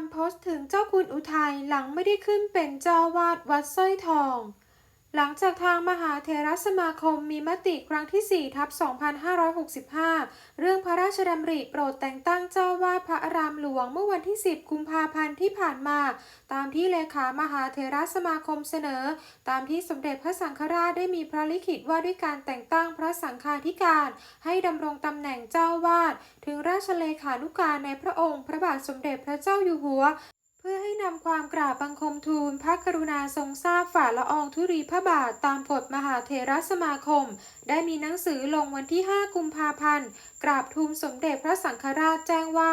การโพสต์ถึงเจ้าคุณอุทัยหลังไม่ได้ขึ้นเป็นเจ้าวาดวัดสร้อยทอง หลังจากทางมหาเถรสมาคมมีมติครั้งที่ 4 ทับ 2565 เรื่องพระราชดำริโปรดแต่งตั้งเจ้าวาดพระอารามหลวงเมื่อวันที่ 10 กุมภาพันธ์ที่ผ่านมา ตามที่เลขามหาเถรสมาคมเสนอ ตามที่สมเด็จพระสังฆราชได้มีพระลิขิตว่าด้วยการแต่งตั้งพระสังฆาธิการ ให้ดำรงตำแหน่งเจ้าวาด ถึงราชเลขานุการในพระองค์ พระบาทสมเด็จพระเจ้าอยู่หัว เพื่อให้นำความกราบบังคมทูลพระกรุณาทรงทราบฝ่าละอองธุรีพระบาทตามกฎมหาเทรสมาคม ได้มีหนังสือลงวันที่ 5 กุมภาพันธ์ กราบทูลสมเด็จพระสังฆราชแจ้งว่า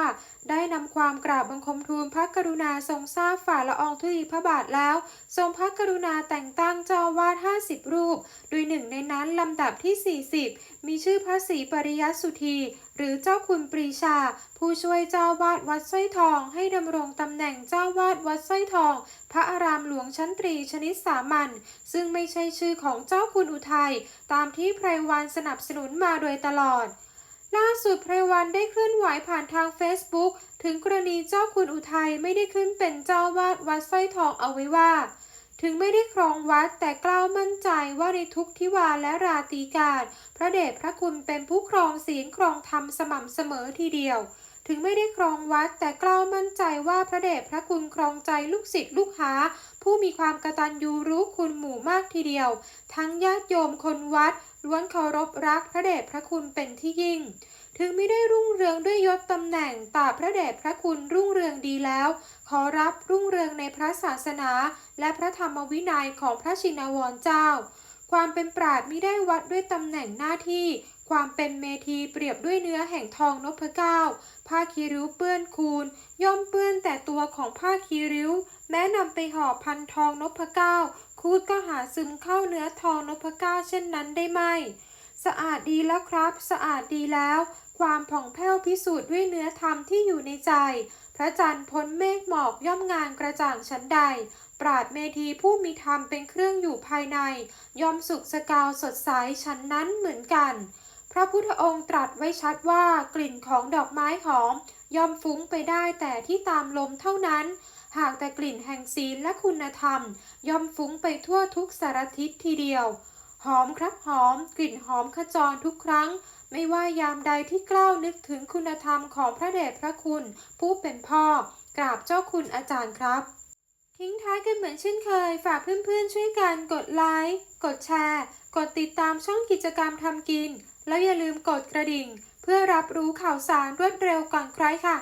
ได้นำความกราบบังคมทูลพระกรุณาทรงทราบฝ่าละอองธุลีพระบาทแล้ว ทรงพระกรุณาแต่งตั้งเจ้าวาด 50 รูป โดยหนึ่งในนั้นลำดับที่ 40 มีชื่อพระศรีปริยสุธีหรือเจ้าคุณปรีชา ผู้ช่วยเจ้าวาดวัดสร้อยทอง ให้ดำรงตำแหน่งเจ้าวาดวัดสร้อยทอง พระอารามหลวงชั้นตรีชนิดสามัญซึ่งไม่ใช่ชื่อของเจ้าคุณอุทัยตามที่พรวันสนับสนุนมาโดยตลอด ล่าสุดไพรวันได้เคลื่อนไหวผ่านทาง Facebook ถึงกรณีเจ้าคุณอุทัยไม่ได้ขึ้นเป็นเจ้าวาดวัดสร้อยทองเอาไว้ว่า ถึงไม่ได้ครองวัดแต่กล้าวมั่นใจว่าในทุกทิวาและราตีการ พระเดชพระคุณเป็นผู้ครองศีลครองธรรมสม่ำเสมอทีเดียว ถึงไม่ได้ครองวัด แต่กล้าวมั่นใจว่าพระเดชพระคุณครองใจลูกศิษย์ลูกหา ผู้มีความกตัญญูรู้คุณหมู่มากทีเดียว ทั้งญาติโยมคนวัดล้วนเคารพรักพระเดชพระคุณเป็นที่ยิ่ง ถึงไม่ได้รุ่งเรืองด้วยยศตำแหน่งแตาพระเดชพระคุณรุ่งเรืองดีแล้ว ขอรับรุ่งเรืองในพระศาสนา และพระธรรมวินัยของพระชินวรเจ้า ความเป็นปราดมิได้วัดด้วยตำแหน่งหน้าที่ ความเป็นเมธีเปรียบด้วยเนื้อแห่งทองนพเก้า ผ้าคีริ้วเปื้อนคูนย่อมเปื้อนแต่ตัวของผ้าคีริ้ว แม้นำไปห่อพันทองนพเก้า คูดก็หาซึมเข้าเนื้อทองนพเก้าเช่นนั้นได้ไหมสะอาดดีแล้วครับ สะอาดดีแล้ว ความผ่องแผ้วพิสูจน์ด้วยเนื้อธรรมที่อยู่ในใจ พระจันทร์พ้นเมฆหมอกย่อมงานกระจ่างชั้นใด ปราดเมธีผู้มีธรรมเป็นเครื่องอยู่ภายในย่อมสุขสกาวสดใสชั้นนั้นเหมือนกัน พระพุทธองค์ตรัสไว้ชัดว่ากลิ่นของดอกไม้หอมย่อมฟุ้งไปได้แต่ที่ตามลมเท่านั้น หากแต่กลิ่นแห่งศีลและคุณธรรมย่อมฟุ้งไปทั่วทุกสารทิศทีเดียว หอมครับหอม กลิ่นหอมขจรทุกครั้งไม่ว่ายามใดที่กล้าวนึกถึงคุณธรรมของพระเดชพระคุณ ผู้เป็นพ่อกราบเจ้าคุณอาจารย์ครับ ทิ้งท้ายกันเหมือนเช่นเคย ฝากเพื่อนๆช่วยกันกดไลค์กดแชร์ กดติดตามช่องกิจกรรมทำกิน แล้วอย่าลืมกดกระดิ่ง เพื่อรับรู้ข่าวสารรวดเร็วก่อนใครค่ะ